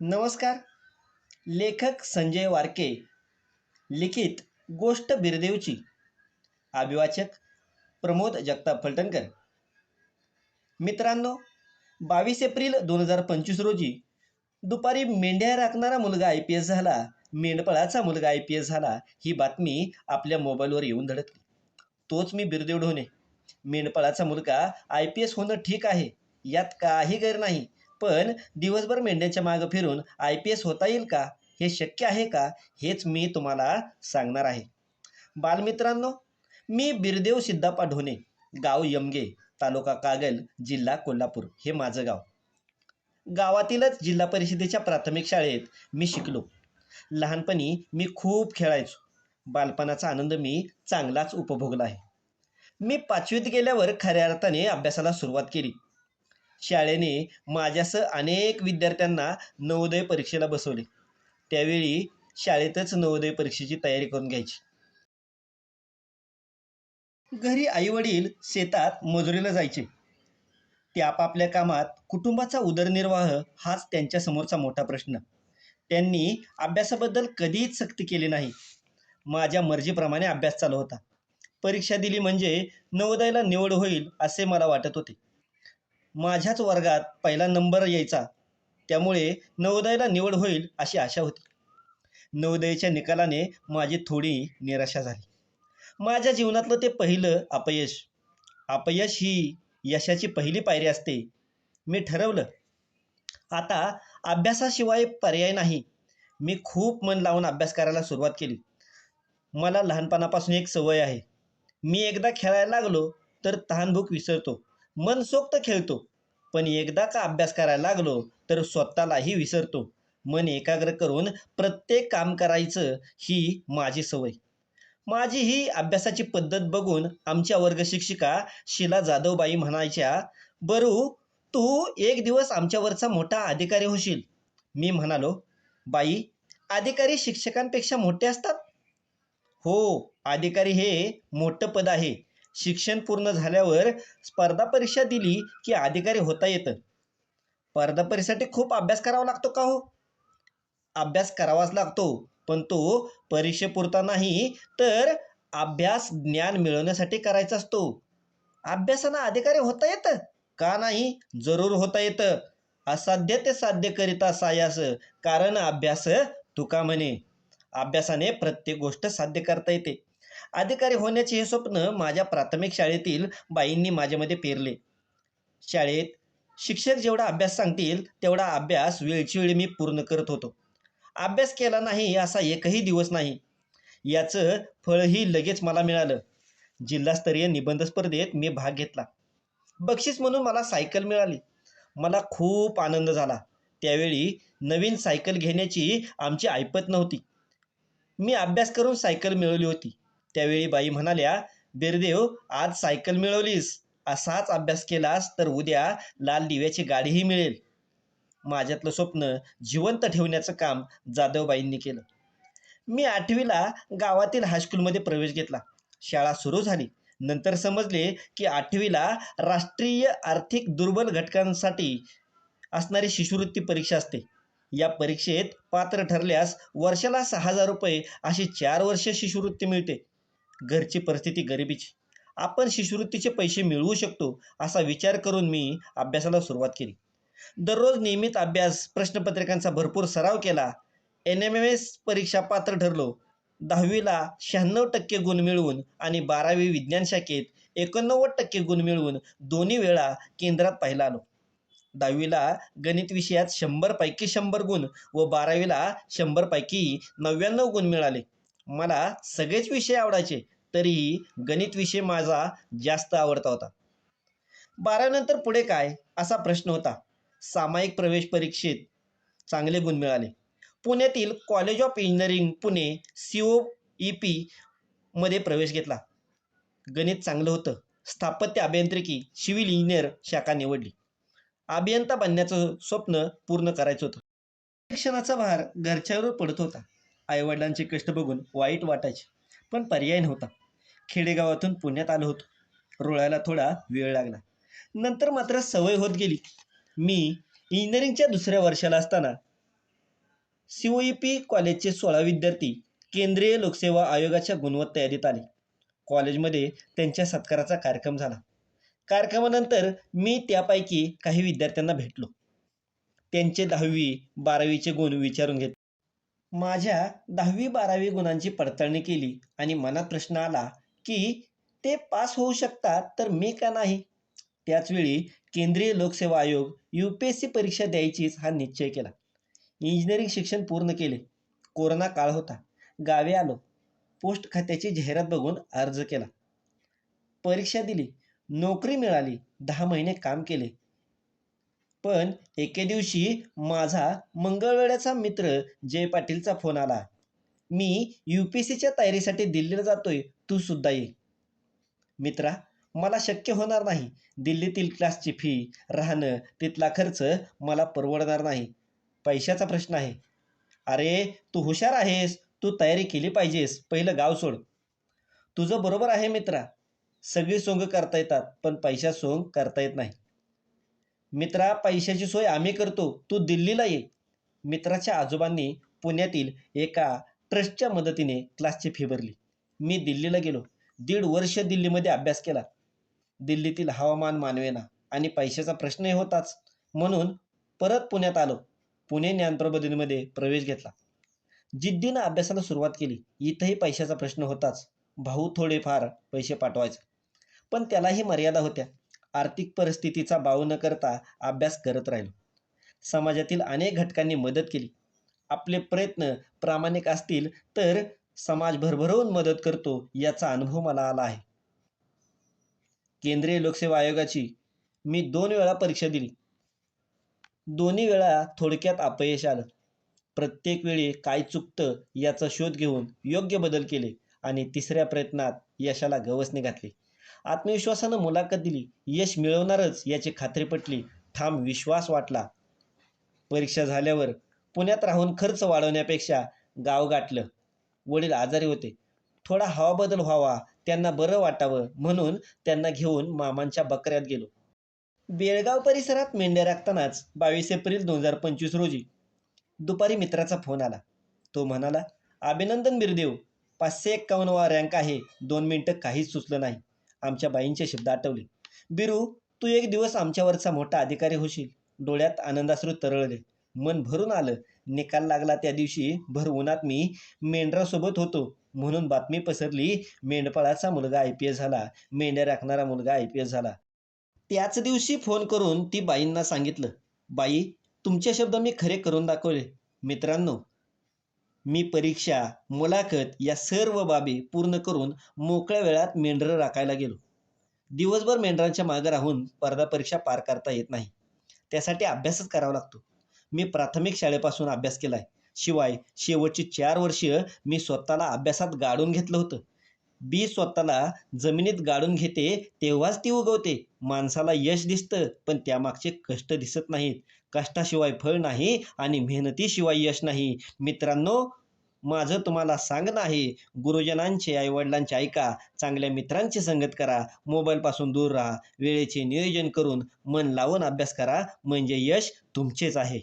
नमस्कार. लेखक संजय वारके लिखित गोष्ट बिरदेवची. अभिवाचक प्रमोद जगताप फलटणकर. मित्रांनो बावीस एप्रिल दोन हजार पंचवीस रोजी दुपारी मेंढ्या राखणारा मुलगा आय पी एस झाला. मेंढपळाचा मुलगा आय पी एस झाला. ही बातमी आपल्या मोबाईलवर येऊन धडकली. तोच मी बिरदेव ढोणे. मेंढपाळाचा मुलगा आय पी एस होणं ठीक आहे. यात काही गैर नाही. पण दिवसभर मेंढ्यांच्या मागं फिरून आय पी एस होता येईल का? हे शक्य आहे का? हेच मी तुम्हाला सांगणार आहे. बालमित्रांनो मी बिरदेव सिद्धापा ढोणे गाव यमगे तालुका कागल जिल्हा कोल्हापूर हे माझं गाव. गावातीलच जिल्हा परिषदेच्या प्राथमिक शाळेत मी शिकलो. लहानपणी मी खूप खेळायचो. बालपणाचा आनंद मी चांगलाच उपभोगला आहे. मी पाचवीत गेल्यावर खऱ्या अर्थाने अभ्यासाला सुरुवात केली. शाळेने माझ्यासह अनेक विद्यार्थ्यांना नवोदय परीक्षेला बसवले. त्यावेळी शाळेतच नवोदय परीक्षेची तयारी करून घ्यायची. घरी आईवडील शेतात मजुरीला जायचे. ते आपापल्या कामात कुटुंबाचा उदरनिर्वाह हाच त्यांच्यासमोरचा मोठा प्रश्न. त्यांनी अभ्यासाबद्दल कधीच सक्ती केली नाही. माझ्या मर्जीप्रमाणे अभ्यास चालू होता. परीक्षा दिली म्हणजे नवोदयला निवड होईल असे मला वाटत होते. माझ्याच वर्गात पहिला नंबर यायचा. त्यामुळे नवोदयाला निवड होईल अशी आशा होती. नवोदयाच्या निकालाने माझी थोडी निराशा झाली. माझ्या जीवनातलं ते पहिलं अपयश. अपयश ही यशाची पहिली पायरी असते. मी ठरवलं. आता अभ्यासाशिवाय पर्याय नाही. मी खूप मन लावून अभ्यास करायला सुरुवात केली. मला लहानपणापासून एक सवय आहे. मी एकदा खेळायला लागलो तर तहानभूक विसरतो. मनसोक्त खेळतो. पण एकदा का अभ्यास करायला लागलो तर स्वतःलाही विसरतो. मन एकाग्र करून प्रत्येक काम करायचं ही माझी सवय. माझी ही अभ्यासाची पद्धत बघून आमच्या वर्ग शिक्षिका शिला जाधवबाई म्हणायच्या बरू तू एक दिवस आमच्यावरचा मोठा अधिकारी होशील. मी म्हणालो बाई अधिकारी शिक्षकांपेक्षा मोठे असतात? हो अधिकारी हे मोठं पद आहे. शिक्षण पूर्ण झाल्यावर स्पर्धा परीक्षा दिली की अधिकारी होता येतं. स्पर्धा परीक्षेसाठी खूप अभ्यास करावा लागतो का हो? अभ्यास करावाच लागतो पण तो परीक्षेपुरता नाही तर अभ्यास ज्ञान मिळवण्यासाठी करायचा असतो. अभ्यासानं अधिकारी होता येतं? का नाही? जरूर होता येतं. असाध्य ते साध्य करिता सायास कारण अभ्यास तुका म्हणे. अभ्यासाने प्रत्येक गोष्ट साध्य करता येते. अधिकारी होण्याचे हे स्वप्न माझ्या प्राथमिक शाळेतील बाईंनी माझ्यामध्ये पेरले. शाळेत शिक्षक जेवढा अभ्यास सांगतील तेवढा अभ्यास वेळची वेळी मी पूर्ण करत होतो. अभ्यास केला नाही असा एकही दिवस नाही. याचं फळही लगेच मला मिळालं. जिल्हास्तरीय निबंध स्पर्धेत मी भाग घेतला. बक्षीस म्हणून मला सायकल मिळाली. मला खूप आनंद झाला. त्यावेळी नवीन सायकल घेण्याची आमची ऐपत नव्हती. मी अभ्यास करून सायकल मिळवली होती. त्यावेळी बाई म्हणाल्या बिरदेव आज सायकल मिळवलीस. असाच अभ्यास केलास तर उद्या लाल दिव्याची गाडीही मिळेल. माझ्यातलं स्वप्न जिवंत ठेवण्याचं काम जाधवबाईंनी केलं. मी आठवीला गावातील हायस्कूलमध्ये प्रवेश घेतला. शाळा सुरू झाली. नंतर समजले की आठवीला राष्ट्रीय आर्थिक दुर्बल घटकांसाठी असणारी शिष्यवृत्ती परीक्षा असते. या परीक्षेत पात्र ठरल्यास वर्षाला सहा हजार रुपये अशी चार वर्ष शिष्यवृत्ती मिळते. घरची परिस्थिती गरिबीची. आपण शिष्यवृत्तीचे पैसे मिळवू शकतो असा विचार करून मी अभ्यासाला सुरुवात केली. दररोज नियमित अभ्यास प्रश्नपत्रिकांचा भरपूर सराव केला. एन एम एम एस परीक्षा पात्र ठरलो. दहावीला शहाण्णव टक्के गुण मिळवून आणि बारावी विज्ञान शाखेत एकोणनव्वद टक्के गुण मिळवून दोन्ही वेळा केंद्रात पाहिला आलो. दहावीला गणित विषयात शंभरपैकी शंभर गुण व बारावीला शंभरपैकी नव्याण्णव गुण मिळाले. मला सगळेच विषय आवडायचे. तरीही गणित विषय माझा जास्त आवडता होता. बारानंतर पुढे काय? असा प्रश्न होता. सामायिक प्रवेश परीक्षेत चांगले गुण मिळाले. पुण्यातील college of engineering Pune C O E P मध्ये प्रवेश घेतला. गणित चांगलं होतं. स्थापत्य अभियांत्रिकी सिव्हिल इंजिनियर शाखा निवडली. अभियंता बनण्याचं स्वप्न पूर्ण करायचं होतं. शिक्षणाचा भार घरच्यावर पडत होता. आईवडिलांचे कष्ट बघून वाईट वाटायचे पण पर्याय नव्हता. खेडेगावातून पुण्यात आलो होतो. रुळायला थोडा वेळ लागला. नंतर मात्र सवय होत गेली. मी इंजिनिअरिंगच्या दुसऱ्या वर्षाला असताना सीओईपी कॉलेजचे सोळा विद्यार्थी केंद्रीय लोकसेवा आयोगाच्या गुणवत्ता यादीत आले. कॉलेजमध्ये त्यांच्या सत्काराचा कार्यक्रम झाला. कार्यक्रमानंतर मी त्यापैकी काही विद्यार्थ्यांना भेटलो. त्यांचे दहावी बारावीचे गुण विचारून घेतले. माझ्या दहावी बारावी गुणांची पडताळणी केली आणि मनात प्रश्न आला की ते पास होऊ शकतात तर मी का नाही? त्याचवेळी केंद्रीय लोकसेवा आयोग यू पी एस सी परीक्षा द्यायचीच हा निश्चय केला. इंजिनिअरिंग शिक्षण पूर्ण केले. कोरोना काळ होता. गावे आलो. पोस्ट खात्याची जाहिरात बघून अर्ज केला. परीक्षा दिली. नोकरी मिळाली. दहा महिने काम केले. पण एके दिवशी माझा मंगळवेड्याचा मित्र जय पाटीलचा फोन आला. मी यू पी सीच्या तयारीसाठी दिल्लीला जातोय. तू सुद्धा ये. मित्रा मला शक्य होणार नाही. दिल्लीतील क्लासची फी राहणं तिथला खर्च मला परवडणार नाही. पैशाचा प्रश्न आहे. अरे तू हुशार आहेस. तू तयारी केली पाहिजेस. पहिलं गाव सोड. तुझं बरोबर आहे मित्रा. सगळी सोंग करता येतात पण पैशा सोंग करता येत नाही. मित्रा पैशाची सोय आम्ही करतो. तू दिल्लीला ये. मित्राच्या आजोबांनी पुण्यातील एका ट्रस्टच्या मदतीने क्लासची फी भरली. मी दिल्लीला गेलो. दीड वर्ष दिल्लीमध्ये अभ्यास केला. दिल्लीतील हवामान मानवेना आणि पैशाचा प्रश्नही होताच. म्हणून परत पुण्यात आलो. पुणे ज्ञानप्रबोधिनीमध्ये प्रवेश घेतला. जिद्दीनं अभ्यासाला सुरुवात केली. इथंही पैशाचा प्रश्न होताच. भाऊ थोडेफार पैसे पाठवायचे. पण त्यालाही मर्यादा होत्या. आर्थिक परिस्थितीचा बाऊ न करता अभ्यास करत राहिलो. समाजातील अनेक घटकांनी मदत केली. आपले प्रयत्न प्रामाणिक असतील तर समाज भरभरवून मदत करतो याचा अनुभव मला आला आहे. केंद्रीय लोकसेवा आयोगाची मी दोन वेळा परीक्षा दिली. दोन्ही वेळा थोडक्यात अपयश आलं. प्रत्येक वेळी काय चुकतं याचा शोध घेऊन योग्य बदल केले आणि तिसऱ्या प्रयत्नात यशाला गवसणी घातली. आत्मविश्वासानं मुलाखत दिली. यश मिळवणारच याची खात्री पटली. ठाम विश्वास वाटला. परीक्षा झाल्यावर पुण्यात राहून खर्च वाढवण्यापेक्षा गाव गाठलं. वडील आजारी होते. थोडा हवाबदल व्हावा त्यांना बरं वाटावं म्हणून त्यांना घेऊन मामांच्या बकऱ्यात गेलो. बेळगाव परिसरात मेंढ्या राखतानाच बावीस एप्रिल दोन हजार पंचवीस रोजी दुपारी मित्राचा फोन आला. तो म्हणाला अभिनंदन बिरदेव पाचशे एक्कावन्नवा रँक आहे. दोन मिनटं काहीच सुचलं नाही. आमच्या बाईंचे शब्द आठवले. बिरू तू एक दिवस आमच्यावरचा मोठा अधिकारी होशील. डोळ्यात आनंदाश्रू तरळले. मन भरून आलं. निकाल लागला त्या दिवशी. भर उन्हात मी मेंढरासोबत होतो. म्हणून बातमी पसरली. मेंढपाळाचा मुलगा आय पी एस झाला. मेंढ्या राखणारा मुलगा आय पी एस झाला. त्याच दिवशी फोन करून ती बाईंना सांगितलं बाई तुमचे शब्द मी खरे करून दाखवले. मित्रांनो मी परीक्षा मुलाखत या सर्व बाबी पूर्ण करून मोकळ्या वेळात मेंढरं राखायला गेलो. दिवसभर मेंढरांच्या मागं राहून स्पर्धा परीक्षा पार करता येत नाही. त्यासाठी अभ्यासच करावा लागतो. मी प्राथमिक शाळेपासून अभ्यास केला आहे शिवाय शेवटची चार वर्ष मी स्वतःला अभ्यासात गाडून घेतलं होतं. बी स्वतःला जमिनीत गाडून घेते तेव्हाच ती उगवते. माणसाला यश दिसतं पण त्यामागचे कष्ट दिसत नाहीत. कष्टाशिवाय फळ नाही आणि मेहनतीशिवाय यश नाही. मित्रांनो माझं तुम्हाला सांगणं आहे गुरुजनांचे आईवडिलांचे ऐका चांगल्या मित्रांची संगत करा मोबाईलपासून दूर राहा वेळेचे नियोजन करून मन लावून अभ्यास करा म्हणजे यश तुमचेच आहे.